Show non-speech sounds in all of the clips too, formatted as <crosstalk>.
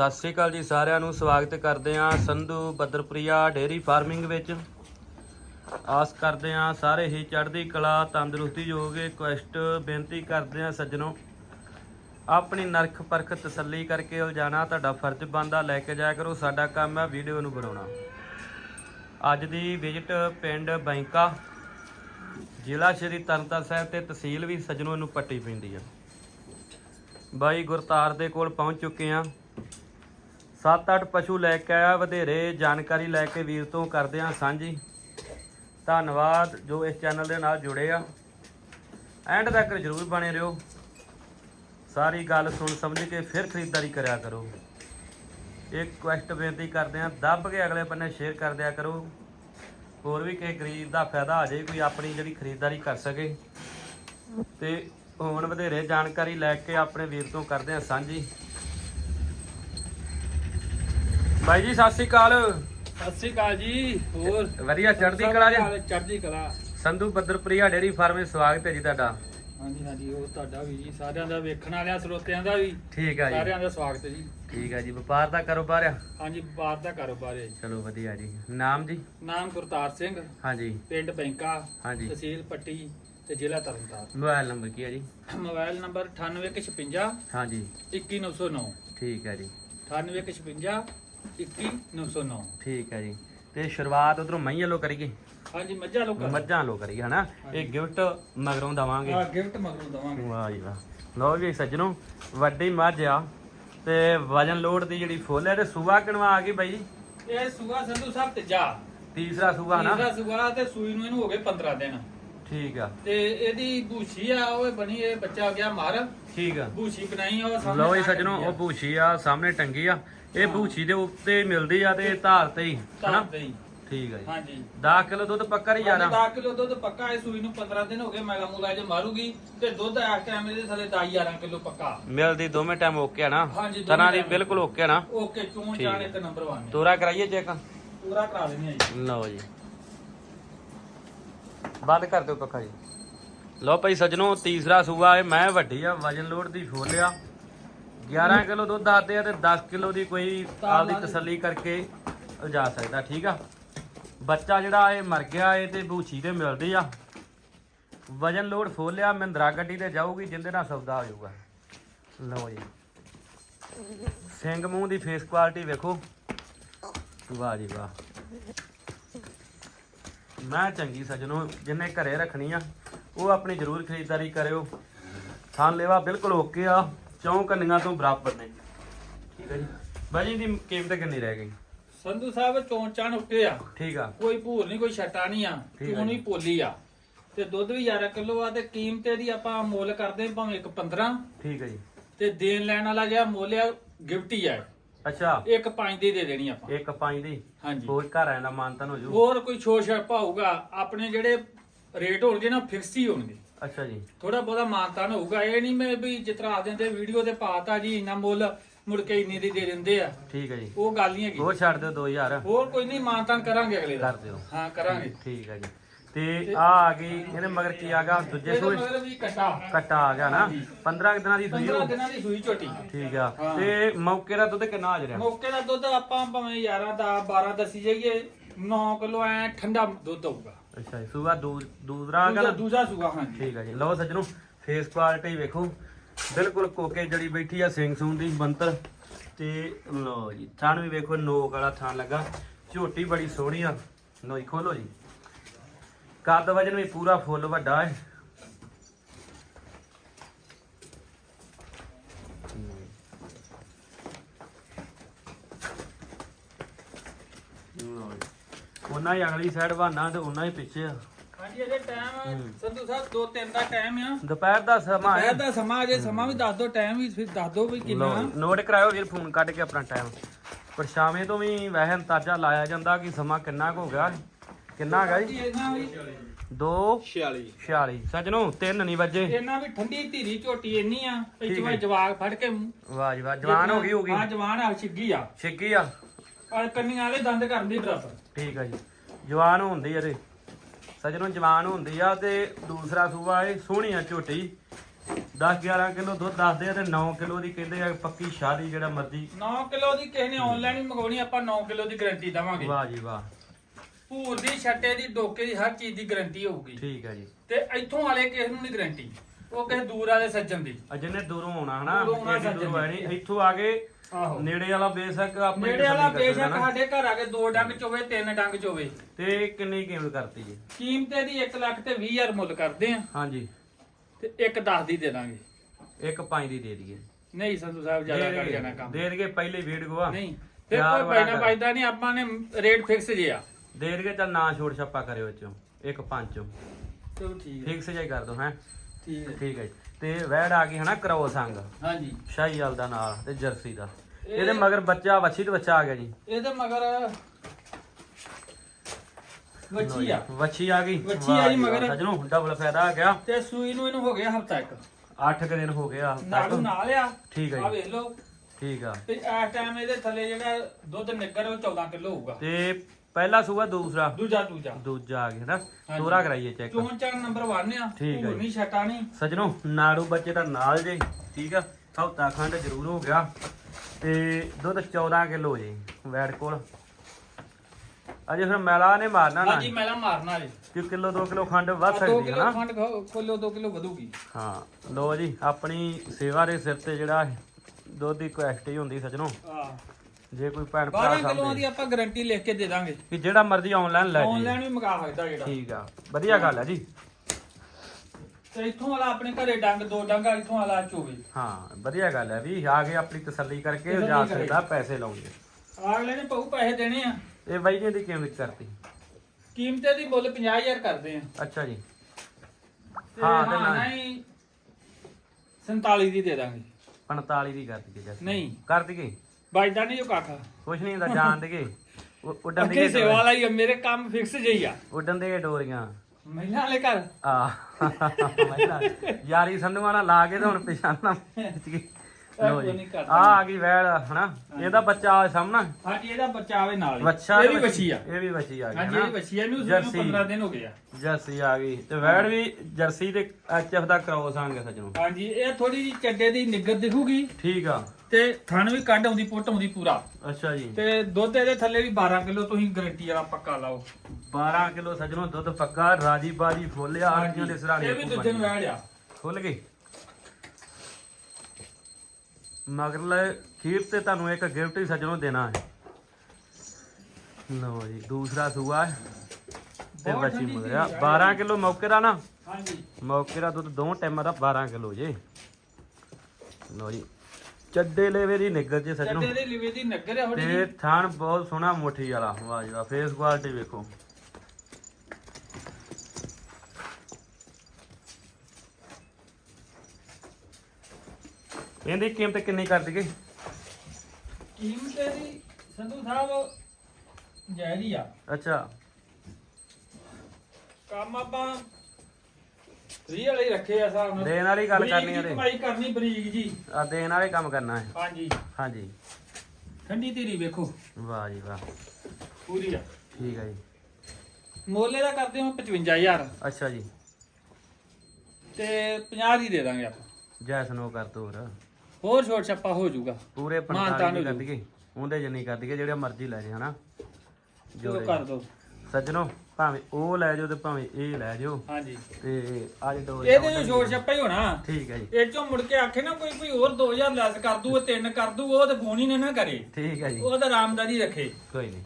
ਸਤਿ ਸ੍ਰੀ ਅਕਾਲ ਜੀ ਸਾਰਿਆਂ ਨੂੰ, ਸਵਾਗਤ ਕਰਦੇ ਹਾਂ ਸੰਧੂ ਬੱਦਰਪ੍ਰਿਆ ਡੇਰੀ ਫਾਰਮਿੰਗ ਵਿੱਚ। ਆਸ ਕਰਦੇ ਹਾਂ ਸਾਰੇ ਹੀ ਚੜ੍ਹਦੀ ਕਲਾ, ਤੰਦਰੁਸਤੀ ਜੋਗੇ ਕੁਐਸਟ ਬੇਨਤੀ ਕਰਦੇ ਹਾਂ ਸੱਜਣੋ, ਆਪਣੀ ਨਰਖ ਪਰਖ ਤਸੱਲੀ ਕਰਕੇ ਉਲਝਾਣਾ ਤੁਹਾਡਾ ਫਰਜ਼ ਬਣਦਾ, ਲੈ ਕੇ ਜਾਇਆ ਕਰੋ, ਸਾਡਾ ਕੰਮ ਹੈ ਵੀਡੀਓ ਨੂੰ ਬਣਾਉਣਾ। ਅੱਜ ਦੀ ਵਿਜ਼ਿਟ ਪਿੰਡ ਬੈਂਕਾ, ਜ਼ਿਲ੍ਹਾ ਸ਼੍ਰੀ ਤਰਨਤਾਰਨ ਸਾਹਿਬ ਤੇ ਤਹਿਸੀਲ ਵੀ ਸੱਜਣੋ ਨੂੰ ਪੱਟੀ ਪੈਂਦੀ ਆ। ਬਾਈ ਗੁਰਤਾਰ ਦੇ ਕੋਲ ਪਹੁੰਚ ਚੁੱਕੇ ਆ 7-8 ਪਸ਼ੂ ਲੈ ਕੇ ਆਇਆ, ਵਧੇਰੇ ਜਾਣਕਾਰੀ ਲੈ ਕੇ ਵੀਰ ਤੋਂ ਕਰਦੇ ਆ ਸਾਂਝੀ। ਧੰਨਵਾਦ, ਜੋ ਇਸ ਚੈਨਲ ਦੇ ਨਾਲ ਜੁੜੇ ਆ। ਐਂਡ ਤੱਕ ਜਰੂਰ ਬਣੇ ਰਹੋ। ਸਾਰੀ ਗੱਲ ਸੁਣ ਸਮਝ ਕੇ ਫਿਰ ਖਰੀਦਦਾਰੀ ਕਰਿਆ ਕਰੋ। ਇੱਕ ਕੁਐਸਟ ਬੇਨਤੀ ਕਰਦੇ ਆ ਦੱਬ ਕੇ ਅਗਲੇ ਪੰਨੇ ਸ਼ੇਅਰ ਕਰ ਦਿਆ ਕਰੋ। ਹੋਰ ਵੀ ਕਿਸੇ ਗਰੀਬ ਦਾ ਫਾਇਦਾ ਆ ਜਾਏ ਕੋਈ ਆਪਣੀ ਜਿਹੜੀ ਖਰੀਦਦਾਰੀ ਕਰ ਸਕੇ। ਤੇ ਹੁਣ ਵਧੇਰੇ ਜਾਣਕਾਰੀ ਲੈ ਕੇ ਆਪਣੇ ਵੀਰ ਤੋਂ ਕਰਦੇ ਆ ਸਾਂਝੀ। ਬਾਈ ਜੀ ਸਤਿ ਸ੍ਰੀ ਅਕਾਲ। ਸਤਿ ਸ੍ਰੀ ਅਕਾਲ ਜੀ ਹੋਰ? ਵਧੀਆ ਚੜ੍ਹਦੀ ਕਲਾ ਜੀ? ਚੜ੍ਹਦੀ ਕਲਾ। ਸੰਧੂ ਬੱਦਰਪ੍ਰਿਆ ਡੇਰੀ ਫਾਰਮ ਵਿੱਚ ਸਵਾਗਤ ਹੈ ਜੀ ਤੁਹਾਡਾ। ਹਾਂਜੀ ਹਾਂਜੀ ਉਹ ਤੁਹਾਡਾ ਵੀ ਜੀ ਸਾਰਿਆਂ ਦਾ ਵੇਖਣ ਵਾਲਿਆਂ ਸਰੋਤਿਆਂ ਦਾ ਵੀ। ਠੀਕ ਆ ਜੀ। ਸਾਰਿਆਂ ਦਾ ਸਵਾਗਤ ਜੀ। ਠੀਕ ਆ ਜੀ ਵਪਾਰ ਦਾ ਕਾਰੋਬਾਰ ਆ। ਹਾਂਜੀ ਬਾਹਰ ਦਾ ਕਾਰੋਬਾਰ ਹੈ। ਚਲੋ ਵਧੀਆ ਜੀ। ਨਾਮ ਜੀ? ਨਾਮ ਗੁਰਤਾਰ ਸਿੰਘ। ਹਾਂਜੀ। ਪਿੰਡ ਬੈਂਕਾ ਹਾਂਜੀ। ਤਹਿਸੀਲ ਪੱਟੀ ਤੇ ਜ਼ਿਲ੍ਹਾ ਤਰਨਤਾਰਨ। ਮੋਬਾਈਲ ਨੰਬਰ ਕੀ ਹੈ ਜੀ? ਮੋਬਾਈਲ ਨੰਬਰ 9856 ਹਾਂਜੀ। 21909 ਠੀਕ ਹੈ ਜੀ। 9856 21909 ਠੀਕ ਹੈ ਜੀ। ਤੇ ਸ਼ੁਰੂਆਤ ਉਧਰੋਂ ਮਹੀਂ ਵੱਲੋਂ ਕਰੀਏ? ਹਾਂਜੀ ਮੱਝਾਂ ਲੋਕਾਂ ਮੱਝਾਂ ਵੱਲੋਂ ਕਰੀਏ ਹਨਾ? ਇਹ ਗਿਫਟ ਮਗਰੋਂ ਦਵਾਂਗੇ। ਆ ਗਿਫਟ ਮਗਰੋਂ ਦਵਾਂਗੇ। ਵਾਹ ਜੀ ਵਾਹ। ਲਓ ਜੀ ਸੱਜਣੋ ਵੱਡੀ ਮੱਝ ਆ। ਤੇ ਵਜਨ ਲੋਡ ਦੀ ਜਿਹੜੀ ਫੁੱਲ ਹੈ ਤੇ ਸੂਆ ਕਿਣਵਾ ਆ ਗਈ ਬਾਈ ਜੀ? ਇਹ ਸੂਆ ਸੰਧੂ ਸਾਹਿਬ ਤੀਜਾ ਤੀਸਰਾ ਸੂਆ ਨਾ ਤੀਸਰਾ ਸੂਆ ਤੇ ਸੂਈ ਨੂੰ ਇਹਨੂੰ ਹੋ ਗਏ 15 ਦਿਨ। ਠੀਕ ਆ। ਤੇ ਇਹਦੀ ਬੂਛੀ ਆ ਉਹ ਬਣੀ ਇਹ ਬੱਚਾ ਗਿਆ ਮਾਰ। ਠੀਕ ਆ। ਬੂਛੀ ਬਣਾਈ ਉਹ ਸਾਹਮਣੇ ਲਓ ਜੀ ਸੱਜਣੋ ਉਹ ਬੂਛੀ ਆ ਸਾਹਮਣੇ ਟੰਗੀ ਆ। ਇਹ ਬੂਛੀ ਦੇ ਉੱਤੇ ਮਿਲਦੀ ਆ ਤੇ ਧਾਰ ਤੇ ਹੀ ਹਨਾ? ਹੀ। ਠੀਕ ਆ ਜੀ। ਹਾਂਜੀ। 10 ਕਿਲੋ ਦੁੱਧ ਪੱਕਾ ਹੀ ਜਾਣਾ 10 ਕਿਲੋ ਦੁੱਧ ਪੱਕਾ ਹੈ ਸੂਈ ਨੂੰ 15 ਦਿਨ ਹੋ ਗਏ ਮੈਲਾ ਮੂਲਾ ਜੇ ਮਾਰੂਗੀ ਤੇ ਦੁੱਧ ਇਸ ਟਾਈਮ ਇਹਦੇ ਥੱਲੇ 10 11 ਕਿਲੋ ਪੱਕਾ। ਮਿਲਦੀ ਦੋਵੇਂ ਟਾਈਮ ਓਕੇ ਆ ਨਾ? ਹਾਂਜੀ, ਦੋਵੇਂ ਤਰਾਂ ਦੀ time ਬਿਲਕੁਲ ਓਕੇ ਆ ਨਾ? ਓਕੇ ਚੋਣ ਠੀਕ ਜਾਣ ਹੈ। ਇੱਕ ਨੰਬਰ 1 ਤੋਰਾ ਕਰਾਈਏ ਚੈੱਕ ਪੂਰਾ ਕਰਾ ਦੇਣੀ ਆ ਜੀ। ਲਓ ਜੀ। ਬੰਦ ਕਰ ਦਿਓ ਪੱਖਾ ਜੀ। ਲਓ ਭਾਈ ਸੱਜਣੋ ਤੀਸਰਾ ਸੂਆ ਮੈਂ ਵੱਡੀ ਆ ਵਜਨ ਲੋਡ ਦੀ ਫੁੱਲ ਆ 11 ਕਿਲੋ ਦੁੱਧ ਆਤੇ ਆ ਤੇ 10 ਕਿਲੋ ਦੀ ਕੋਈ ਆਪਦੀ ਤਸੱਲੀ ਕਰਕੇ ਜਾ ਸਕਦਾ, ਠੀਕ ਆ? ਬੱਚਾ ਜਿਹੜਾ ਇਹ ਮਰ ਗਿਆ, ਇਹ ਤੇ ਬੂਛੀ ਤੇ ਮਿਲਦੀ ਆ। ਵਜਨ ਲੋਡ ਫੁੱਲ ਆ, ਮਹਿੰਦਰਾ ਗੱਡੀ ਤੇ ਜਾਊਗੀ, ਜਿੰਦੇ ਨਾਲ ਸੌਦਾ ਹੋ ਜਾਊਗਾ। ਲਓ ਜੀ। ਸਿੰਘ ਮੂੰਹ ਦੀ ਫੇਸ ਕੁਆਲਿਟੀ ਵੇਖੋ। ਵਾਹ ਜੀ ਵਾਹ। ਮੈਂ ਚੰਗੀ ਸਜਣੋ, ਜਿੰਨੇ ਘਰੇ ਰੱਖਣੀ ਆ, ਉਹ ਆਪਣੀ ਜ਼ਰੂਰ ਖਰੀਦਦਾਰੀ ਕਰਿਓ। ਥਾਂ ਲੇਵਾ ਬਿਲਕੁਲ ਓਕੇ ਆ। ਚੌਂ ਕੰਨੀਆਂ ਤੋਂ ਬਰਾਬਰ ਨੇ। ਠੀਕ ਹੈ ਜੀ। ਬਾਜੀ ਦੀ ਕੀਮਤ ਕਿੰਨੀ ਰਹਿ ਗਈ? ਸੰਧੂ ਸਾਹਿਬ ਚੋਣ ਚਾਣ ਉੱਤੇ ਆ। ਠੀਕ ਆ। ਕੋਈ ਭੂਰ ਨਹੀਂ ਕੋਈ ਛਟਾ ਨਹੀਂ ਆ। ਠੀਕ ਆ ਚੋਣ ਜੀ। ਵੀ ਪੋਲੀ ਆ। ਤੇ ਦੁੱਧ ਵੀ 11 ਕਿਲੋ ਆ ਤੇ ਕੀਮਤ ਇਹਦੀ ਆਪਾਂ ਮੁੱਲ ਕਰਦੇ ਭਾਵੇਂ ਇੱਕ 15 ਠੀਕ ਹੈ ਜੀ। ਤੇ ਦੇਣ ਲੈਣ ਵਾਲਾ ਜਿਹੜਾ ਮੁੱਲ ਆ ਗਿਫਟ ਹੀ ਆ। ਅੱਛਾ। ਇੱਕ ਪੰਜ ਦੀ ਦੇ ਦੇਣੀ ਆਪਾਂ। ਇੱਕ ਪੰਜ ਦੀ? ਹਾਂਜੀ। ਹੋਰ ਘਰ ਆਇਆ ਦਾ ਮਾਨਤਨ ਹੋ ਜੂ। ਹੋਰ ਕੋਈ ਛੋਟ ਛਾਪਾ ਹੋਊਗਾ ਆਪਣੇ ਜਿਹੜੇ ਰੇਟ ਹੋਣਗੇ ਨਾ ਫਿਕਸ ਹੀ ਹੋਣਗੇ। ਅੱਛਾ ਜੀ। ਥੋੜਾ ਬਹੁਤਾ ਮਾਨਤਾਨ ਹੋਊਗਾ। ਇਹ ਨਹੀਂ ਮੈਂ ਵੀ ਤਰ੍ਹਾਂ ਆ ਦਿੰਦੇ ਵੀਡੀਓ ਤੇ ਪਾਤਾ ਜੀ ਇੰਨਾ ਮੁੱਲ ਮੁੜ ਕੇ ਇੰਨੇ ਦੀ ਦੇ ਦਿੰਦੇ ਆ। ਠੀਕ ਹੈ ਜੀ। ਉਹ ਗੱਲ ਨਹੀਂ ਹੈਗੀ। ਹੋਰ ਛੱਡ ਦਿਓ 2000 ਹੋਰ ਕੋਈ ਨਹੀਂ ਮਾਨਤਾਨ ਕਰਾਂਗੇ ਅਗਲੇ ਦਾ। ਕਰ ਦਿਓ। ਹਾਂ ਕਰਾਂਗੇ। ਠੀਕ ਹੈ ਜੀ। ਤੇ ਆ ਆ ਗਈ ਇਹਦੇ ਮਗਰ ਕੀ ਆ ਗਿਆ? ਦੂਜੇ ਇਹਦੇ ਸੂਏ ਮਗਰ ਵੀ ਕਟਾ। ਕੱਟਾ ਆ ਗਿਆ ਨਾ। ਹਾਂਜੀ। 15 ਕੁ ਦਿਨਾਂ ਦੀ ਸੂਈ 15 ਹੋ ਦਿਨਾਂ ਦੀ ਸੂਈ ਝੋਟੀ। ਠੀਕ ਆ। ਹਾਂ। ਤੇ ਮੌਕੇ ਦਾ ਦੁੱਧ ਕਿੰਨਾ ਹਾਜ਼ਰ ਆ? ਮੌਕੇ ਦਾ ਦੁੱਧ ਆਪਾਂ ਭਾਵੇਂ 11 ਦਾ 12 ਦੱਸੀ ਜਾਈਏ 9 ਕਿਲੋ ਐ ਠੰਡਾ ਦੁੱਧ ਹੋਊਗਾ। ਅੱਛਾ ਜੀ ਸੂਆ ਦੂ- ਦੂਸਰਾ ਦੂਜਾ? ਦੂਜਾ ਸੂਆ ਹਾਂਜੀ। ਠੀਕ ਆ ਜੀ ਲਓ ਸੱਜਣੋ ਫੇਸ ਕੁਆਲਿਟੀ ਵੇਖੋ। ਬਿਲਕੁਲ ਕੋਕੇ ਜੜੀ ਬੈਠੀ ਆ ਸਿੰਘ ਸੂਨ ਦੀ ਬੰਤਰ। ਤੇ ਲਓ ਜੀ ਥਣ ਵੀ ਵੇਖੋ ਨੋਕ ਵਾਲਾ ਥਣ ਲੱਗਾ। ਝੋਟੀ ਬੜੀ ਸੋਹਣੀ ਆ। ਲਓ ਜੀ ਖੋਲੋ ਜੀ। ਕੱਦ ਵਜਨ ਵੀ ਪੂਰਾ ਫੁੱਲ ਵੱਡਾ ਹੈ ਲਓ ਜੀ। ਉਹਨਾਂ ਹੀ ਅਗਲੀ ਸਾਈਡ ਬਹਾਨਾ ਤੇ ਉਹਨਾਂ ਹੀ ਪਿੱਛੇ ਆ। ਹਾਂਜੀ ਅਜੇ ਟਾਈਮ ਹੂੰ। ਸੰਧੂ ਸਾਹਿਬ 2-3 ਦਾ ਟਾਈਮ ਆ। ਦੁਪਹਿਰ ਦਾ ਸਮਾਂ ਹੈ। ਦੁਪਹਿਰ ਦਾ ਸਮਾਂ ਅਜੇ ਸਮਾਂ ਵੀ ਦੱਸ ਦਿਓ ਟਾਈਮ ਵੀ ਫਿਰ ਦੱਸ ਦਿਓ ਵੀ ਕਿੰਨਾ। ਨੋਟ ਕਰਾਇਓ ਵੀਰ ਫੋਨ ਕੱਢ ਕੇ ਆਪਣਾ ਟਾਈਮ ਪਰ ਸ਼ਾਮੇ ਤੋਂ ਵੀ ਵੈਸੇ ਅੰਦਾਜ਼ਾ ਲਾਇਆ ਜਾਂਦਾ ਕਿ ਸਮਾਂ ਕਿੰਨਾ ਕੁ ਹੋ ਗਿਆ। ਕਿੰਨਾ ਹੈਗਾ ਜੀ? ਇਹਨਾਂ ਵੀ। 2 46 46 ਸੱਜਣੋ 3 ਨਹੀਂ ਵੱਜੇ। ਇਹਨਾਂ ਵੀ ਠੰਡੀ ਧੀਰੀ ਝੋਟੀ ਇੰਨੀ ਆ ਵਿੱਚ ਹੈ। ਵਿੱਚ ਜਵਾਗ ਫੜ ਕੇ ਵਾਹ ਜੀ ਵਾਹ ਜਵਾਨ ਹੋ ਗਈ ਹੋ ਹਾਂ ਗਈ ਜਵਾਨ ਆ ਛਿੱਗੀ ਆ। ਛਿੱਗੀ ਆ। ਔਰ ਕੰਨੀਆਂ ਵਾਲੇ ਦੰਦ ਕਰਨ ਦੀ ਬਰਾਬਰ ਠੀਕ ਆ ਜੀ। ਜਵਾਨ ਹੁੰਦੀ ਆ ਤੇ ਸੱਜਣੋ ਜਵਾਨ ਹੁੰਦੀ ਆ ਤੇ ਦੂਸਰਾ ਸੂਆ ਇਹ ਸੋਹਣੀ ਆ ਝੋਟੀ। 10 11 ਕਿਲੋ ਦੁੱਧ ਦੱਸਦੇ ਆ ਤੇ 9 ਕਿਲੋ ਦੀ ਕਹਿੰਦੇ ਆ ਪੱਕੀ ਸ਼ਾਦੀ ਜਿਹੜਾ ਮਰਜ਼ੀ। 9 ਕਿਲੋ ਦੀ ਕਿਸੇ ਨੇ ਆਨਲਾਈਨ ਵੀ ਮੰਗਵਾਉਣੀ ਆਪਾਂ 9 ਕਿਲੋ ਦੀ ਗਾਰੰਟੀ ਦਵਾਂਗੇ। ਵਾਹ ਜੀ ਵਾਹ। ਭੂਰ ਦੀ ਛੱਟੇ ਦੀ ਡੋਕੇ ਦੀ ਹਰ ਚੀਜ਼ ਦੀ ਗਾਰੰਟੀ ਹੋਊਗੀ। ਠੀਕ ਹੈ ਜੀ। ਤੇ ਇੱਥੋਂ ਵਾਲੇ ਕਿਸੇ ਨੂੰ ਨਹੀਂ ਗਾਰੰਟੀ ਉਹ ਕਿਸੇ ਦੂਰ ਵਾਲੇ ਸੱਜਣ ਦੀ। ਆ ਜਿਹਨੇ ਦੂਰੋਂ ਆਉਣਾ ਹਨਾ ਦੂਰੋਂ ਆਉਣਾ ਐਡੀ ਦੂਰੋਂ ਸੱਜਣ ਆਣੀ ਇੱਥੋਂ ਆ ਕੇ ਆਹੋ। ਨੇੜੇ ਵਾਲਾ ਬੇਸ਼ੱਕ ਆਪਣੇ ਨੇੜੇ ਵਾਲਾ ਬੇਸ਼ੱਕ। ਸਾਡੇ ਘਰ ਆ ਕੇ ਦੋ ਡੰਗ ਚੋਵੇ ਤਿੰਨ ਡੰਗ ਚੋਵੇ। ਤੇ ਕਿੰਨੀ ਕੀਮਤ ਕਰਤੀ ਜੀ? ਕੀਮਤ ਇਹਦੀ 1 ਲੱਖ ਤੇ 20 ਹਜ਼ਾਰ ਮੁੱਲ ਕਰਦੇ ਆ। ਹਾਂਜੀ। ਤੇ 1 10 ਦੀ ਦੇ ਦਾਂਗੇ। ਇੱਕ ਪੰਜ ਦੀ ਦੇ ਦਈਏ। ਨਹੀਂ ਸੰਧੂ ਸਾਹਿਬ ਜ਼ਿਆਦਾ ਕਰ ਜਾਣਾ ਕੰਮ। ਦੇ ਦਈਏ ਪਹਿਲੀ ਵੀਡੀਓ ਆ ਨਹੀਂ ਤੇ ਪਿਆਰ ਕੋਈ ਪੈਣਾ। ਪਾਇਦਾ ਨਹੀਂ ਆਪਾਂ ਨੇ ਰੇਟ ਫਿਕਸ ਜੇ ਆ। ਦੇ ਦਈਏ ਚੱਲ ਨਾ ਛੋੜ ਛੱਪਾ ਕਰਿਓ ਚੋਂ ਇੱਕ ਪੰਜ ਚੋਂ। ਚਲੋ ਠੀਕ ਫਿਕਸ ਜਿਹਾ ਕਰ ਦੋ ਹੈ। ਠੀਕ ਹੈ। ਠੀਕ ਹੈ ਜੀ। ਤੇ ਵੈੜ ਆ ਗਈ ਹਨਾ ਕਰੋ ਸੰਗ। ਹਾਂਜੀ। ਸ਼ਾਹੀਵਾਲ ਦਾ ਨਾਲ ਤੇ ਜਰਸੀ ਦਾ। ਇਹ- ਇਹਦੇ ਮਗਰ ਬੱਚਾ ਵੱਛੀ ਤੇ ਬੱਚਾ ਆ ਗਿਆ ਜੀ। ਇਹਦੇ ਮਗਰ ਆ। ਵੱਛੀ ਆ ਗਈ। ਵੱਛੀ ਆ ਜੀ ਮਗਰ। ਸਜਣੋ ਡਬਲ ਫਾਇਦਾ ਆ ਗਿਆ। ਤੇ ਸੂਈ ਨੂੰ ਇਹਨੂੰ ਹੋ ਗਿਆ ਹਫਤਾ ਇੱਕ। 8 ਦਿਨ ਹੋ ਗਏ ਆ ਨਾੜੂ ਨਾਲ ਆ। ਠੀਕ ਹੈ ਆ ਜੀ। ਵੇਖ ਲਓ। ਠੀਕ ਆ। ਤੇ ਇਸ ਟਾਈਮ ਇਹਦੇ ਥੱਲੇ ਜਿਹੜਾ ਦੁੱਧ ਨਿੱਗਰ ਉਹ 14 ਕਿਲੋ ਹੋਊਗਾ। ਤੇ ਪਹਿਲਾ ਸੂਆ ਦੂਸਰਾ? ਦੂਜਾ ਦੂਜਾ। ਦੂਜਾ ਆ ਗਿਆ ਨਾ। ਤੋਰਾ ਕਰਾਈਏ ਚੈੱਕ ਚੋਣ ਚਾਣ ਨੰਬਰ 1 ਆ। ਠੀਕ ਹੈ। ਨਹੀਂ ਛਟਾ ਨਹੀਂ ਸਜਣੋ ਨਾੜੂ ਬੱਚੇ ਦਾ ਨਾਲ ਜੇ ਠੀਕ ਆ? ਹਫਤਾ ਖੰਡ ਜ਼ਰੂਰ ਹੋ ਗਿਆ। ਤੇ ਦੁੱਧ 14 ਕਿਲੋ ਜੇ ਵੈੜ ਕੋਲ। ਅਜੇ ਫਿਰ ਮੈਲਾ ਨੇ ਮਾਰਨਾ ਨਾ। ਹਾਂਜੀ ਮੈਲਾ ਮਾਰਨਾ ਜੀ। ਕਿ ਕਿਲੋ 2 ਕਿਲੋ ਖੰਡ ਵੱਧ 2 ਸਕਦੀ ਹੈ ਕਿਲੋ ਨਾ। ਖੰਡ ਖਾਓ, ਖੋਲੋ 2 ਕਿਲੋ ਵਧੂਗੀ। ਹਾਂ ਲੋ ਜੀ ਆਪਣੀ ਸੇਵਾ ਦੇ ਸਿਰ ਤੇ ਜਿਹੜਾ ਦੁੱਧ ਦੀ ਕੁਐਸਟੀ ਹੁੰਦੀ ਸਜਣੋ। ਆ ਜੇ ਕੋਈ ਭੈਣ ਭਰਾ 12 ਕਿਲੋਆਂ ਦੀ ਆਪਾਂ ਗਾਰੰਟੀ ਲਿਖ ਕੇ ਦੇ ਦਾਂਗੇ। ਕਿ ਜਿਹੜਾ ਮਰਜ਼ੀ ਆਨਲਾਈਨ ਲੈ ਜੀ। ਆਨਲਾਈਨ ਵੀ ਮੰਗਾ ਸਕਦਾ ਜਿਹੜਾ। ਠੀਕ ਆ। ਵਧੀਆ ਗੱਲ ਹੈ ਜੀ। ਤੇ ਇੱਥੋਂ ਵਾਲਾ ਆਪਣੇ ਘਰੇ ਡੰਗ ਦੋ ਡੰਗਾ ਇੱਥੋਂ ਵਾਲਾ ਚੋਵੇ। ਹਾਂ ਵਧੀਆ ਗੱਲ ਹੈ ਵੀ ਆ ਕੇ ਆਪਣੀ ਤਸੱਲੀ ਕਰਕੇ ਜਾ। ਸਕਦਾ ਪੈਸੇ ਲਾਉਣਗੇ ਅਗਲੇ ਨੇ ਪਹੂ ਪੈਸੇ ਦੇਣੇ ਆ। ਇਹ ਬਾਈ ਜੀ ਦੀ ਕੀਮਤ ਕਰਤੀ। ਕੀਮਤ ਦੀ ਮੁੱਲ 50000 ਕਰਦੇ ਆ। ਅੱਛਾ ਜੀ। ਹਾਂ, ਤੇ ਨਹੀਂ 47 ਦੀ ਦੇ ਦਾਂਗੇ। 45 ਦੀ ਕਰ ਦਈਏ ਨਹੀਂ। ਕਰ ਦਈਏ। ਬਾਜਦਾ ਨਹੀਂ ਜੋ ਕਾਕਾ ਕੁਛ ਨਹੀਂ ਹੁੰਦਾ ਜਾਣ ਉ- ਉੱਡਣ ਅੱਗੇ ਦੀ ਸੇਵਾ ਵਾਲਾ ਹੀ ਆ, ਮੇਰੇ ਕੰਮ ਫਿਕਸ ਜਈ ਆ। ਉੱਡਣ ਦੇ ਡੋਰੀਆਂ। ਮਹਿਲਾ ਵਾਲੇ ਘਰ। ਆ ਮਹਿਲਾ ਯਾਰੀ ਸੰਧੂਆਂ ਨਾਲ ਲਾ ਕੇ ਤੇ ਹੁਣ ਪਛਾਣਾ ਲੋ ਕੋਈ ਜੀ। ਆ ਆ ਗਈ ਵੈੜ ਹਨਾ? ਇਹਦਾ ਬੱਚਾ ਆ ਸਾਹਮਣਾ? ਹਾਂਜੀ ਇਹਦਾ ਬੱਚਾ ਆਵੇ ਨਾਲ ਇਹ ਵੀ ਬੱਚੀ ਆ। ਇਹ ਵੀ ਵੱਛੀ ਆ ਗਈ ਹਾਂਜੀ? ਇਹ ਬੱਚੀ ਆ। ਇਹਨੂੰ ਜਰਸੀ। 15 ਦਿਨ ਹੋ ਗਏ ਆ। ਜਰਸੀ ਆ ਗਈ। ਤੇ ਵੈੜ ਵੀ ਜਰਸੀ ਤੇ ਐਚਐਫ ਦਾ ਕ੍ਰੋਸ ਆਣਗੇ ਸੱਜਣੋ। ਹਾਂਜੀ ਇਹ ਥੋੜੀ ਜਿਹੀ ਚੱਡੇ ਦੀ ਨਿੱਗਰ ਦਿਖੂਗੀ। ਠੀਕ ਆ। ਤੇ ਥਣ ਵੀ ਕੱਢ ਆਉਂਦੀ ਪੁੱਟ ਆਉਂਦੀ ਪੂਰਾ। ਅੱਛਾ ਜੀ। ਤੇ ਦੁੱਧ ਇਹਦੇ ਥੱਲੇ ਵੀ 12 ਕਿਲੋ ਤੁਸੀਂ ਗਾਰੰਟੀ ਵਾਲਾ ਪੱਕਾ ਲਾਓ। 12 ਕਿਲੋ ਸੱਜਣੋ ਦੁੱਧ ਪੱਕਾ ਰਾਜੀ ਬਾਜੀ ਫੁੱਲਿਆ ਆਰਜੀਆਂ ਦੇ ਸਰਾਣੇ ਇਹ ਵੀ ਦੂਜੇ ਨੂੰ ਵਹਿੜ ਆ। ਖੁੱਲ ਗਏ ਮਗਰਲੇ ਖੀਰ ਤੇ ਤੁਹਾਨੂੰ ਇੱਕ ਗਿਫਟ ਹੀ ਸੱਜਣੋ ਦੇਣਾ ਹੈ। ਲਓ ਜੀ ਦੂਸਰਾ ਸੂਆ ਹੈ। ਤੇ ਬੱਚੀ ਮਗਰਿਆ ਧੀਰੀ ਆ। 12 ਕਿਲੋ ਮੌਕੇ ਦਾ ਨਾ? ਹਾਂਜੀ। ਮੌਕੇ ਦਾ ਦੁੱਧ ਦੋ ਟਾਈਮਾਂ ਦਾ 12 ਕਿਲੋ ਜੇ। ਲਓ ਜੀ ਚੱਡੇ ਲੈਵੇ ਦੀ ਨਿੱਗਰ ਜੇ ਸੱਜਣੋ। ਚੱਡੇ ਦੇ ਲਿਵੇ ਦੀ ਨਗਰ ਆ ਥੋੜੀ ਤੇ ਥਾਣ ਬਹੁਤ ਸੋਹਣਾ ਮੁੱਠੀ ਵਾਲਾ। ਵਾਹ ਜੀ ਵਾਹ ਫੇਸ ਕੁਆਲਿਟੀ ਵੇਖੋ। ਇਹਦੀ ਕੀਮਤ ਕਿੰਨੀ ਕਰ ਦਈਏ? ਕੀਮਤ ਇਹਦੀ ਸੰਧੂ ਸਾਹਿਬ ਜਾਇਦੀ ਆ। ਅੱਛਾ। ਕੰਮ ਆਪਾਂ ਫ੍ਰੀ ਵਾਲੇ ਹੀ ਰੱਖੇ ਆ ਨਾਲ। ਦੇਣ ਵਾਲੀ ਗੱਲ ਕਰਨੀ ਆ ਤੇ। ਕਮਾਈ ਕਰਨੀ ਬਰੀਕ ਜੀ। ਆ ਦੇਣ ਵਾਲੇ ਕੰਮ ਕਰਨਾ ਹੈ। ਹਾਂਜੀ। ਹਾਂਜੀ। ਠੰਡੀ ਧੀਰੀ ਵੇਖੋ। ਵਾਹ ਜੀ ਵਾਹ। ਪੂਰੀ ਆ। ਠੀਕ ਹੈ ਜੀ। ਮੋਲੇ ਦਾ ਕਰਦੇ ਹਾਂ 55000 ਅੱਛਾ ਜੀ। ਤੇ 50 ਦੀ ਦੇ ਦਾਂਗੇ ਆਪਾਂ। ਜੈਸ ਨੋ ਕਰ ਦੋ ਹੋਰ। ਹੋਰ ਛੋਟ ਛੱਪਾ ਹੋ ਜਾਊਗਾ। ਪੂਰੇ ਮਾਨ 45 ਤਾਨ ਦੀ ਹੋ ਕਰ ਦਈਏ ਉਹਦੇ ਜਿੰਨੀ ਕਰ ਦਈਏ ਜਿਹੜਾ ਮਰਜ਼ੀ ਲੈ ਜੇ ਹਨਾ। ਜੋ। ਕਰ ਦੋ। ਸੱਜਣੋ ਭਾਵੇਂ ਉਹ ਲੈ ਜਾਓ ਤੇ ਭਾਵੇਂ ਇਹ ਲੈ ਜਾਓ। ਹਾਂਜੀ। ਤੇ ਅੱਜ ਡੋਰ ਇਹਦੇ ਜੋ ਛੋਟ ਛੱਪਾ ਹੀ ਹੋਣਾ। ਠੀਕ ਹੈ ਜੀ। ਇਹ ਚੋਂ ਮੁੜ ਕੇ ਆਖੇ ਨਾ ਕੋਈ ਕੋਈ ਹੋਰ 2000 ਲੈਸ ਕਰ ਦੂ ਉਹ ਤਿੰਨ ਕਰ ਦੂ ਉਹ ਤੇ ਫੋਨ ਹੀ ਨਾ ਨਾ ਕਰੇ। ਠੀਕ ਹੈ ਜੀ। ਉਹ ਤਾਂ ਆਰਾਮਦਾਰੀ ਰੱਖੇ। ਕੋਈ ਨਹੀਂ।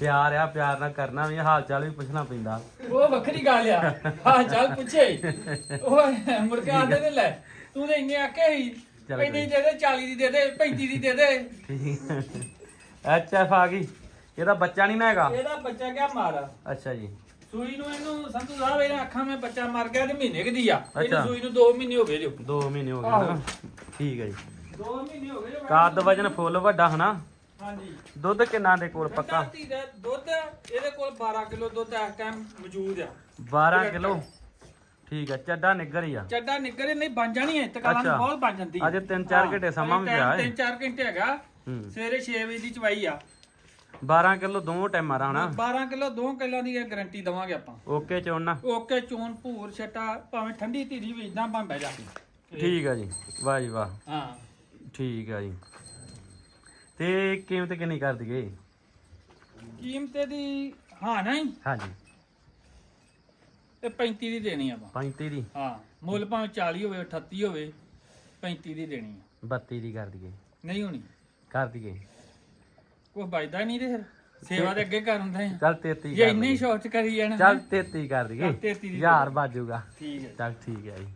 ਪਿਆਰ ਆ ਪਿਆਰ ਨਾਲ ਕਰਨਾ ਵੀ ਹਾਲ ਚਾਲ ਵੀ ਪੁੱਛਣਾ ਪੈਂਦਾ। ਉਹ ਵੱਖਰੀ ਗੱਲ ਆ। ਹਾਂ ਚੱਲ ਪੁੱਛੇ। <laughs> ਉਹ ਮੁੜ ਕੇ ਆਦੇ ਨੇ ਲੈ ਤੂੰ ਤੇ ਇੰਨੇ ਆਕੇ ਹੀ ਚੱਲ ਦੇ ਦੇ 40 ਦੀ ਦੇ ਦੇ 35 ਦੀ ਦੇ ਦੇ। ਠੀਕ ਐਚ ਐਫ ਆ ਗਈ। ਇਹਦਾ ਬੱਚਾ ਨਹੀਂ ਨਾ ਹੈਗਾ? ਇਹਦਾ ਬੱਚਾ ਗਿਆ ਮਾਰ? ਅੱਛਾ ਜੀ। ਸੂਈ ਨੂੰ ਇਹਨੂੰ ਸੰਤੂ ਸਾਹਿਬ ਇਹਨੇ ਅੱਖਾਂ ਵਿੱਚ ਬੱਚਾ ਮਰ ਗਿਆ ਤੇ ਮਹੀਨੇ ਕੁ ਦੀ ਆ। ਅੱਛਾ। ਇਹਨੂੰ ਸੂਈ ਨੂੰ 2 ਮਹੀਨੇ ਹੋ ਗਏ ਜੋ। 2 ਮਹੀਨੇ ਹੋ ਗਏ ਆਹੋ। ਨਾ। ਠੀਕ ਹੈ ਜੀ। 2 ਮਹੀਨੇ ਹੋ ਗਏ ਜੋ। ਕੱਦ ਵਜਨ ਫੁੱਲ ਵੱਡਾ ਹਨਾ? ਹਾਂਜੀ। ਦੁੱਧ ਕਿੰਨਾ ਦੇ ਕੋਲ ਪੱਕਾ? ਦਾ ਦੁੱਧ ਇਹਦੇ ਕੋਲ 12 ਕਿਲੋ ਦੁੱਧ ਇਸ ਟਾਈਮ ਮੌਜੂਦ ਆ। 12 ਕਿਲੋ? ਠੀਕ ਹੈ ਚੱਡਾ ਨਿੱਗਰ ਹੀ ਆ। ਚੱਡਾ ਨਿੱਗਰੇ ਨਹੀਂ ਬਣ ਜਾਣੀ ਹੈ ਤਕਾਲਾਂ ਅੱਛਾ। ਬਹੁਤ ਬਣ ਜਾਂਦੀ ਅਜੇ ਤਿੰਨ ਚਾਰ ਘੰਟੇ ਸਮਾਂ ਵੀ ਪਿਆ ਹੈ। 3-4 ਘੰਟੇ ਹੈਗਾ। ਹੂੰ। ਸਵੇਰੇ 6 ਵਜੇ ਦੀ ਚਵਾਈ ਆ। 12 ਕਿਲੋ ਦੋ ਟਾਈਮਾਂ ਦਾ ਹਨਾ? 12 ਕਿਲੋ 2 ਕਿਲੋ ਦੀ ਗਾਰੰਟੀ ਦਵਾਂਗੇ ਆਪਾਂ। ਓਕੇ ਚੋਣਾ ਓਕੇ ਚੋਣ ਭੂਰ ਛਟਾ ਭਾਵੇਂ ਠੰਡੀ ਧੀਰੀ ਵੀ ਇਦਾਂ ਭਾਂ ਬਹਿ ਜਾ। ਠੀਕ ਆ ਜੀ। ਵਾਹ ਜੀ ਵਾਹ। ਹਾਂ। ਠੀਕ ਆ ਜੀ। ਤੇ ਕੀਮਤ ਕਿੰਨੀ ਕਰ ਦਈਏ? ਕੀਮਤ ਦੀ ਹਾਂ ਨਹੀਂ? ਹਾਂਜੀ। ਤੇ 35 ਦੀ ਦੇਣੀ ਆਪਾਂ। 35 ਦੀ? ਹਾਂ ਮੁੱਲ ਭਾਵੇਂ 40 ਹੋਵੇ 38 ਹੋਵੇ 35 ਦੀ ਦੇਣੀ ਆ। 32 ਦੀ ਕਰ ਦਈਏ। ਨਹੀਂ ਹੋਣੀ। ਕਰ ਦਈਏ। ਕੋਈ ਬਚਦਾ ਨਹੀਂ ਤੇ ਫਿਰ ਸੇਵਾ ਦੇ ਅੱਗੇ ਕਰਨ ਦੇ ਚੱਲ 33 ਜੇ ਇੰਨੀ ਸ਼ੋਰਟ ਕਰੀ ਜਾਣਾ। ਚੱਲ 33 ਕਰ ਦਈਏ। ਚੱਲ 33 ਦੀ ਯਾਰ ਬਾਜੂਗਾ ਠੀਕ ਹੈ। ਚੱਲ ਠੀਕ ਹੈ ਜੀ।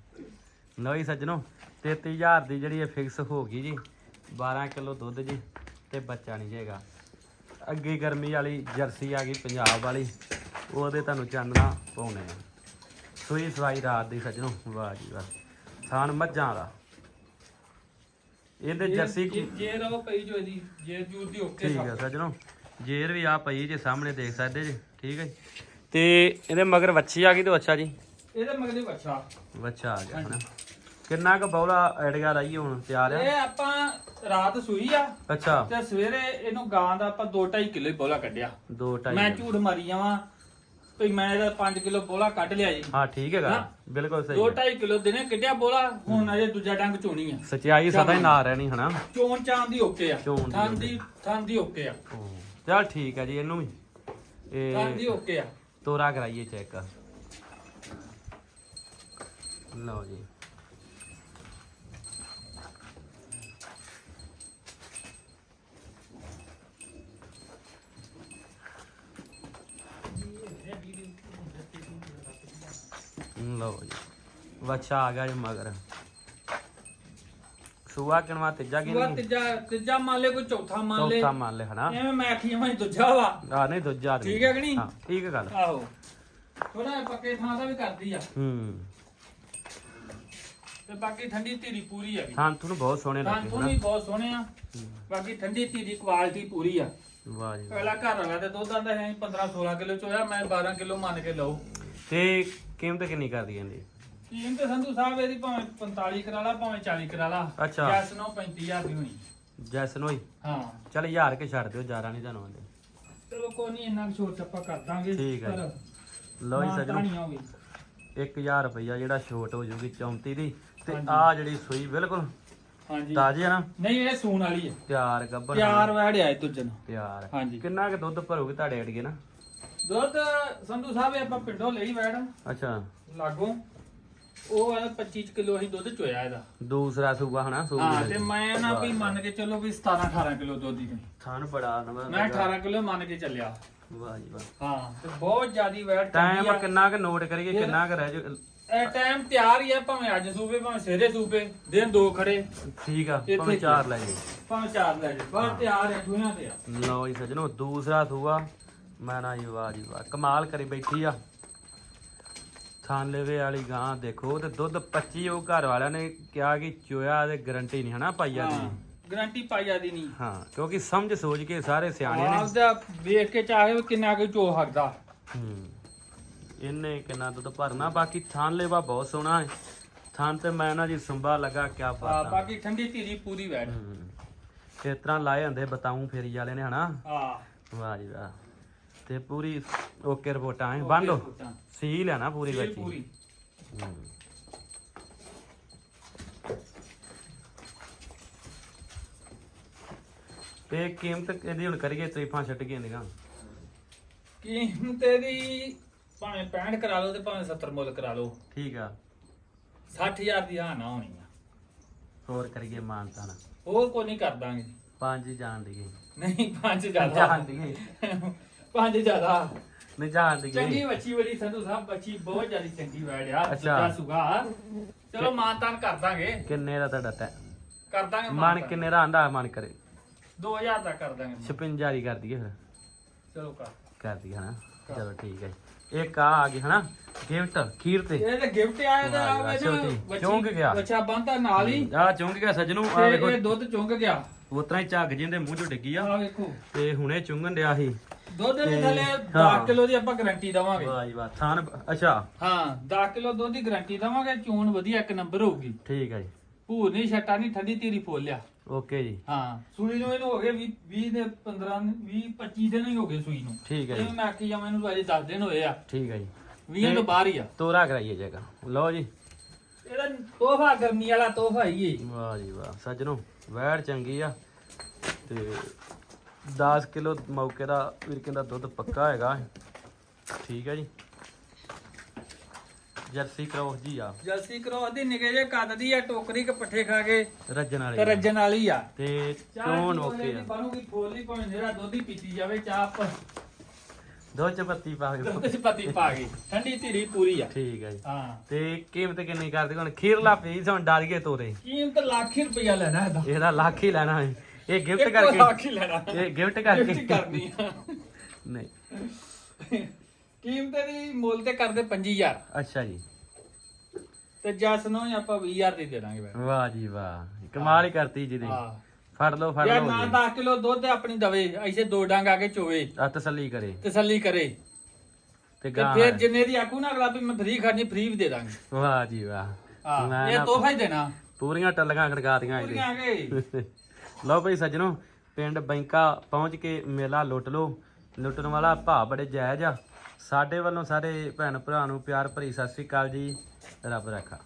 ਜੀ ਸੱਜਣੋ 33000 ਦੀ ਜਿਹੜੀ ਇਹ ਫਿਕਸ ਹੋ ਗਈ ਜੀ 12 ਕਿਲੋ ਦੁੱਧ ਜੀ ਤੇ ਬੱਚਾ ਨਹੀਂ ਜਾਏਗਾ ਅੱਗੇ ਗਰਮੀ ਵਾਲੀ ਜਰਸੀ ਆ ਗਈ ਪੰਜਾਬ ਵਾਲੀ ਉਹਦੇ ਤੁਹਾਨੂੰ ਚਾਨਣਾ ਪਾਉਣੇ ਆ। ਸੂਈ ਸਵਾਈ ਰਾਤ ਦੀ ਸੱਜਣੋ ਵਾਹ ਜੀ ਵਾਹ। ਥਾਨ ਮੱਝਾਂ ਦਾ। ਇਹਦੇ ਜਰਸੀ ਜੇ- ਜੇ ਰੋ ਪਈ ਜੋ ਜੇ ਜੂਰ ਦੀ ਓਕੇ ਠੀਕ ਹੈ ਸੱਜਣੋ ਜੇਰ ਵੀ ਆ ਪਈ ਜੇ ਸਾਹਮਣੇ ਦੇਖ ਸਕਦੇ ਜੀ ਠੀਕ ਹੈ। ਤੇ ਇਹਦੇ ਮਗਰ ਵੱਛੀ ਆ ਗਈ ਤੇ ਅੱਛਾ ਜੀ? ਇਹਦੇ ਮਗਲੇ ਬੱਚਾ ਵੱਛਾ। ਆ ਗਿਆ ਹਨਾ। ਕਿੰਨਾ ਕੁ ਬੌਲਾ ਐਡਗਾਰ ਆਈ ਹੁਣ ਤਿਆਰ ਆ? ਇਹ ਆਪਾਂ ਰਾਤ ਸੂਈ ਆ। ਅੱਛਾ। ਤੇ ਸਵੇਰੇ ਇਹਨੂੰ ਗਾਂ ਦਾ ਆਪਾਂ 2.5 ਕਿਲੋ ਹੀ ਬੋਲਾ ਕੱਢਿਆ। ਦੋ ਢਾਈ ਮੈਂ ਝੂਠ ਮਾਰੀ ਜਾਵਾਂ ਵੀ ਮੈਂ ਇਹਦਾ 5 ਕਿਲੋ ਬੋਲਾ ਕੱਢ ਲਿਆ ਜੀ। ਹਾਂ ਠੀਕ ਹੈਗਾ। ਬਿਲਕੁਲ ਸਹੀ 2.5 ਕਿਲੋ ਦਿਨੇ ਕੱਢਿਆ ਬੋਲਾ ਹੁਣ ਅਜੇ ਦੂਜਾ ਡੰਗ ਚੋਣੀ ਆ। ਸਚਾਈ ਸਦਾ ਹੀ ਨਾ ਰਹਿਣੀ ਹਨਾ? ਚੋਣ ਚਾਂ ਦੀ ਓਕੇ ਆ। ਚੋਣ ਦੀ ਥਾਂ ਦੀ ਥਾਂ ਦੀ ਓਕੇ ਆ। ਚਲ ਠੀਕ ਹੈ ਜੀ ਇਹਨੂੰ ਵੀ। ਥਾਂ ਦੀ ਇਹ ਓਕੇ ਆ। ਤੋਰਾ ਕਰਾਈਏ ਚੈੱਕ। ਲਓ ਜੀ। ਲਓ ਜੀ। ਵੱਛਾ ਆ ਗਿਆ ਜੀ ਮਗਰ। ਸੂਆ ਕਿਨਵਾ ਤੀਜਾ ਉਹ ਕਿਨ ਤੀਜਾ ਤੀਜਾ ਮੰਨ ਲੈ ਕੋਈ ਚੌਥਾ ਮੰਨ ਲੈ ਚੌਥਾ ਮੰਨ ਲੈ ਹਨਾ? ਐਵੇਂ ਮੈਂ ਆਖੀ ਮੈਂ ਦੂਜਾ ਵਾ। ਆ ਨਹੀਂ ਦੂਜਾ ਠੀਕ ਹੈ ਕਿ ਨਹੀਂ? ਹਾਂ ਠੀਕ ਹੈ ਗੱਲ। ਆਹੋ। ਥੋੜਾ ਪੱਕੇ ਥਾਂ ਦਾ ਵੀ ਕਰਦੀ ਆ। ਹੂੰ। ਤੇ ਬਾਕੀ ਠੰਡੀ ਧੀਰੀ ਪੂਰੀ ਆ ਥਾਂ ਤੁਹਾਨੂੰ ਬਹੁਤ ਸੋਹਣੇ ਥਾਂ ਲੱਗੇ ਤੋਂ ਹਨਾ? ਵੀ ਬਹੁਤ ਸੋਹਣੇ ਆ। ਬਾਕੀ ਠੰਡੀ ਧੀਰੀ ਕੁਆਲਿਟੀ ਪੂਰੀ ਆ। ਵਾਹ ਜੀ ਵਾਹ। ਅਗਲਾ ਘਰ ਵਾਲਾ ਤੇ ਦੁੱਧ ਆਂਦਾ ਹੈ 15 16 ਕਿਲੋ ਚੋਇਆ ਮੈਂ 12 ਕਿਲੋ ਮੰਨ ਕੇ ਲਓ। ਤੇ ਕੀਮਤ ਕਿੰਨੀ ਕਰਦੀ ਜਾਂਦੀ ਕੀਮਤ ਸੰਧੂ ਸਾਹਿਬ ਇਹਦੀ ਭਾਵੇਂ 45 ਕਰਾ ਲਾ ਭਾਵੇਂ 40 ਕਰਾ ਲਾ। ਅੱਛਾ। ਜੈਸ ਨੂੰ 35000 ਦੀ ਹੋਣੀ ਜੈਸਨ ਹੋਈ ਹਾਂ? ਚਲ ਹਜ਼ਾਰ ਕੇ ਛੱਡ ਦਿਓ ਜ਼ਿਆਦਾ ਨਹੀਂ ਤੁਹਾਨੂੰ ਆਉਂਦੇ। ਚਲੋ ਕੋਈ ਨਹੀਂ ਇੰਨਾ ਕੁ ਛੋਟ ਛੱਪਾ ਕਰ ਦਾਂਗੇ। ਠੀਕ ਹੈ ਲਓ ਜੀ ਸੱਜਣੋ ਨਹੀਂ ਹੋਗੀ 1000 ਰੁਪਇਆ ਜਿਹੜਾ ਛੋਟ ਹੋ ਜਾਊਗੀ 34 ਦੀ ਤੇ ਹਾਂਜੀ। ਆ ਜਿਹੜੀ ਸੂਈ ਬਿਲਕੁਲ ਹਾਂਜੀ। ਤਾਜ਼ੀ ਆ ਨਾ? ਨਹੀਂ ਇਹ ਸੂਣ ਵਾਲੀ ਹੈ ਤਿਆਰ ਗੱਬਰ ਪਿਆਰ ਵੜਿਆ ਇਹ ਤੁਜਨ ਤਿਆਰ। ਹਾਂਜੀ। ਕਿੰਨਾ ਕੁ ਦੁੱਧ ਭਰੋਗੇ ਤੁਹਾਡੇ ਅੜੀਏ ਨਾ? ਦੁੱਧ ਸੰਧੂ ਸਾਹਿਬ ਇਹ ਆਪਾਂ ਪਿੰਡੋਂ ਲਈ ਵੈੜ। ਅੱਛਾ। ਲਾਗੋਂ। ਉਹ ਹੈ 25 ਕਿਲੋ ਅਸੀਂ ਦੁੱਧ ਚੋਇਆ ਇਹਦਾ। ਦੂਸਰਾ ਸੂਆ ਹਨਾ ਸੂਈ ਹਾਂ ਤੇ। ਮੈਂ ਨਾ ਵੀ ਮੰਨ ਕੇ ਚੱਲੋ ਵੀ 17 18 ਕਿਲੋ ਦੁੱਧ ਦੀ ਥਣ ਬੜਾ ਮੈਂ 18 ਕਿਲੋ ਮੰਨ ਕੇ ਚੱਲਿਆ। ਵਾਹ ਜੀ ਵਾਹ। ਹਾਂ ਤੇ ਬਹੁਤ ਜ਼ਿਆਦੀ ਵੈਟ ਟਾਈਮ ਕਿੰਨਾ ਕੁ ਨੋਟ ਕਰੀਏ ਕਿੰਨਾ ਕੁ ਰਹਿ ਜਾ। ਇਹ ਟਾਈਮ ਤਿਆਰ ਹੀ ਹੈ ਭਾਵੇਂ ਅੱਜ ਸੂਬੇ ਭਾਵੇਂ ਸਵੇਰੇ ਸੂਬੇ। ਦਿਨ ਦੋ ਖੜੇ। ਠੀਕ ਆ ਭਾਵੇਂ ਚਾਰ ਲੈ ਜੀ ਭਾਵੇਂ ਚਾਰ ਲੈ ਜੇ ਪਰ ਤਿਆਰ ਹੈ ਦੁਨੀਆਂ ਤੇ ਆ। ਲਓ ਜੀ ਸੱਜਣੋ ਦੂਸਰਾ ਸੂਆ। ਮੈਂ ਨਾ ਜੀ ਵਾਹ ਜੀ ਵਾਹ ਕਮਾਲ ਕਰੀ ਬੈਠੀ ਆ। ਥਾਨ ਲੈਵੇ ਵਾਲੀ ਗਾਂ ਦੇਖੋ ਤੇ ਦੁੱਧ 25 ਉਹ ਘਰ ਵਾਲਿਆਂ ਨੇ ਕਿਹਾ ਕਿ ਚੋਇਆ ਤੇ ਗਾਰੰਟੀ ਨਹੀਂ ਹਨਾ ਪਾਈਆ ਹਾਂ ਦੀ ਗਰੰਟੀ ਪਾਈ ਜਾਂਦੀ ਨਹੀਂ। ਹਾਂ ਕਿਉਂਕਿ ਸਮਝ ਸੋਚ ਕੇ ਸਾਰੇ ਸਿਆਣੇ ਨੇ। ਆਪਦਾ ਵੇਖ ਕੇ ਚਾਹੇ ਕਿੰਨਾ ਕੁ ਚੋ ਹੱਕਦਾ ਹੂੰ ਇਹਨੇ ਕਿੰਨਾ ਦੁੱਧ ਭਰਨਾ ਬਾਕੀ ਥਾਨ ਲੈਵਾ ਬਹੁਤ ਸੋਹਣਾ ਹੈ। ਥਾਨ ਤੇ ਮੈਂ ਨਾ ਜੀ ਸੰਭਾ ਲਗਾ ਕਿਆ ਬਾਤ। ਆ ਬਾਕੀ ਠੰਡੀ ਧੀਰੀ ਪੂਰੀ ਹੂੰ ਇਸ ਤਰ੍ਹਾਂ ਲਾਏ ਹੁੰਦੇ ਬਤਾਉਂ ਫੇਰੀ ਵਾਲੇ ਨੇ ਹਨਾ? ਆ ਵਾਹ ਜੀ ਵਾਹ। ਤੇ ਪੂਰੀ ਓਕੇ ਰਿਪੋਰਟਾਂ ਹੈ? ਬੰਦ ਲਓ ਸੀਲ ਹੈ ਨਾ ਪੂਰੀ ਪੂਰੀ ਬੱਚੀ। ਪੂਰੀ। ਹੂੰ। ਤੇ ਕੀਮਤ ਇਹਦੀ ਹੁਣ ਕਰੀਏ ਤਰੀਫਾਂ ਛੱਡ ਕੇ ਇੰਦੀਆਂ ਕੀਮਤ ਇਹਦੀ ਭਾਵੇਂ 65 ਕਰਾ ਲਓ ਤੇ ਭਾਵੇਂ 70 ਮੁੱਲ ਕਰਾ ਲਓ। ਠੀਕ ਆ। 60000 ਦੀ ਹਾਂ ਨਾ ਹੋਣੀ ਆ। ਹੋਰ ਕਰੀਏ ਮਾਨਤਾ ਨਾ ਹੋਰ ਕੋਈ ਨਹੀਂ ਕਰ ਦਾਂਗੇ। ਪੰਜ ਜਾਣ ਦੀਏ। ਨਹੀਂ ਪੰਜ ਜ਼ਿਆਦਾ। ਜਾਣ ਦੀਏ। ਪੰਜ ਜ਼ਿਆਦਾ। ਨਹੀਂ ਜਾਣ ਦੀਏ ਚੰਗੀ ਬੱਚੀ ਬੜੀ ਸੰਧੂ ਸਾਹਿਬ ਬੱਚੀ ਬਹੁਤ ਜ਼ਿਆਦਾ ਚੰਗੀ ਵੈੜ ਆ ਅੱਛਾ। ਸੁਗਾ ਚਲੋ ਮਾਨਤਾਨ ਕਰ ਦਾਂਗੇ। ਕਿੰਨੇ ਦਾ ਤੁਹਾਡਾ ਤੈ? ਕਰ ਦਾਂਗੇ ਮਨ ਮਾਨਤਾਨ। ਕਿੰਨੇ ਦਾ ਆਂਦਾ ਮਨ ਕਰੇ? 2000 ਦਾ ਕਰ ਦਾਂਗੇ 56 ਹੀ ਕਰ ਦਈਏ ਫਿਰ। ਚਲੋ ਕਰ। ਕਰ ਦਈਏ ਹਨਾ। ਚਲੋ ਠੀਕ ਹੈ ਜੀ। ਇੱਕ ਆ ਆ ਗਈ ਹਨਾ ਗਿਫਟ ਖੀਰ ਤੇ। ਇਹ ਤਾਂ ਗਿਫਟ ਆਇਆ ਤੇ ਵਾਹ, ਆ ਵਿੱਚ। ਬੱਚੀ- ਚੁੰਗ ਗਿਆ। ਬੱਚਾ ਬੰਦਾ ਨਾਲ ਹੀ। ਆ ਚੁੰਗ ਗਿਆ ਸੱਜਣੂ ਆ ਤੇ ਇਹ ਦੁੱਧ ਚੁੰਗ ਗਿਆ। ਉਤਰਾ ਹੀ ਝੱਗ ਜਿੰਦੇ ਮੂੰਹ ਚੋਂ ਡਿੱਗੀ ਆ। ਆ ਵੇਖੋ। ਤੇ ਹੁਣੇ ਚੁੰਗਣ ਡਿਆ ਸੀ। ਦੁੱਧ ਦੇ ਥੱਲੇ ਹਾਂ। 10 ਕਿਲੋ ਦੀ ਆਪਾਂ ਗਾਰੰਟੀ ਦਵਾਂਗੇ। ਵਾਹ ਜੀ ਵਾਹ ਥਾਨ ਅੱਛਾ। ਹਾਂ 10 ਕਿਲੋ ਦੁੱਧ ਦੀ ਗਾਰੰਟੀ ਦਵਾਂਗੇ ਚੂਨ ਵਧੀਆ ਇੱਕ ਨੰਬਰ ਹੋਊਗੀ। ਠੀਕ ਹੈ ਜੀ। ਭੂਰ ਨਹੀਂ ਛੱਟਾ ਨਹੀਂ ਠੰਡੀ ਤੇਰੀ ਫੋਲਿਆ ਓਕੇ ਜੀ। ਹਾਂ ਸੂਈ ਨੂੰ ਇਹਨੂੰ ਹੋ ਗਏ 20 20 ਦੇ 15 20 25 ਦਿਨ ਹੀ ਹੋ ਗਏ ਸੂਈ ਨੂੰ। ਠੀਕ ਹੈ ਇਹ ਜੀ ਮੈਂ ਆਖੀ ਜਾਵਾਂ ਇਹਨੂੰ ਅਜੇ 10 ਦਿਨ ਹੋਏ ਆ। ਠੀਕ ਹੈ ਜੀ। 20 ਤੋਂ ਬਾਹਰ ਹੀ ਆ। ਤੋਰਾ ਕਰਾਈਏ ਜਗਾ ਲਓ ਜੀ। ਇਹਦਾ ਤੋਹਫਾ ਗਰਮੀ ਵਾਲਾ ਤੋਹਫਾ ਹੀ ਏ। ਵਾਹ ਜੀ ਵਾਹ ਸੱਜਣੋ ਵੈੜ ਚੰਗੀ ਆ। ਤੇ 10 ਕਿਲੋ ਮੌਕੇ ਦਾ ਵੀਰ ਕਹਿੰਦਾ ਦੁੱਧ ਪੱਕਾ ਹੈਗਾ। ਠੀਕ ਹੈ ਜੀ। ਜਰਸੀ ਕ੍ਰੋਸ ਜੀ ਆ। ਜਲਸੀ ਕਰੋ ਦੀ ਨਿਕੇ ਜੇ ਕੱਦ ਦੀ ਆ ਟੋਕਰੀ ਕ ਪੱਠੇ ਖਾ ਕੇ ਰੱਜਣ ਤੇ ਵਾਲੀ ਆ। ਰੱਜਣ ਵਾਲੀ ਆ। ਤੇ ਚੋਣ ਓਕੇ ਆ। ਬਣੂਗੀ ਫੋਲੀ ਭਾਵੇਂ ਨੇਰਾ ਦੁੱਧ ਹੀ ਪੀਤੀ ਜਾਵੇ ਚਾਹ ਦੋ ਚਪੱਤੀ ਪਾ ਕੇ। ਦੁੱਧ ਚ ਪੱਤੀ ਪਾ ਗਈ ਠੰਡੀ ਧੀਰੀ ਪੂਰੀ ਆ। ਠੀਕ ਹੈ ਜੀ। ਹਾਂ। ਤੇ ਕੀਮਤ ਕਿੰਨੀ ਕਰਦੇ? ਹੁਣ ਖੀਰਲਾ ਪੀਸ ਹੁਣ ਡਰ ਗਏ ਤੋਰੇ। ਕੀਮਤ ਲੱਖ ਹੀ ਰੁਪਇਆ ਲੈਣਾ ਇਹਦਾ। ਇਹਦਾ ਲੱਖ ਹੀ ਲੈਣਾ ਹੈ। ਇਹ ਗਿਫਟ ਇੱਕੋ ਲੱਖ ਕਰਕੇ ਹੀ ਲੈਣਾ। ਇਹ ਗਿਫਟ ਗਿਫਟ ਕਰਕੇ ਕਰਨੀ ਆ। ਨਹੀਂ। ਕੀਮਤ ਦੀ ਮੁੱਲ ਤੇ ਕਰਦੇ 25000 ਅੱਛਾ ਜੀ। ਤੇ ਜਸ ਨੂੰ ਆਪਾਂ 20000 ਦੀ ਦੇ ਦਾਂਗੇ ਬਈ ਵਾਹ ਜੀ ਵਾਹ। ਕਮਾਲ ਹੀ ਕਰਤੀ ਜੀ ਹਾਂ। ਫੜ ਲਓ ਫੜ ਯਾਰ ਲਓ ਨਾ ਜੀ। 10 ਕਿਲੋ ਦੁੱਧ ਆਪਣੀ ਦਵੇ। ਐਸੇ ਦੋ ਡੰਗ ਆ ਕੇ ਚੋਵੇ। ਆ ਤਸੱਲੀ ਕਰੇ। ਤਸੱਲੀ ਕਰੇ। ਤੇ ਫਿਰ ਜਿੰਨੇ ਦੀ ਆਕੂ ਨਾ ਅਗਲਾ ਵੀ ਮੈਂ ਫ੍ਰੀ ਖੜਨੀ ਫ੍ਰੀ ਵੀ ਦੇ ਦਾਂਗੇ। ਵਾਹ ਜੀ ਵਾਹ। ਇਹ ਨਾ- ਤੋਹਫਾ ਹੀ ਦੇਣਾ। ਪੂਰੀਆਂ ਟੱਲੀਆਂ ਖੜਕਾਤੀਆਂ ਇਹਦੇ ਪੂਰੀਆਂ ਆ ਗਏ। ਲਓ ਭਾਈ ਸੱਜਣੋ, ਪਿੰਡ ਬੈਂਕਾ ਪਹੁੰਚ ਕੇ ਮੇਲਾ ਲੁੱਟ ਲਓ। ਲੁੱਟਣ ਵਾਲਾ ਭਾਅ ਬੜੇ ਜਾਇਜ਼ ਆ। ਸਾਡੇ ਵੱਲੋਂ ਸਾਰੇ ਭੈਣ ਭਰਾ ਨੂੰ ਪਿਆਰ ਭਰੀ ਸਤਿ ਸ੍ਰੀ ਅਕਾਲ ਜੀ। ਰੱਬ ਰੱਖਾ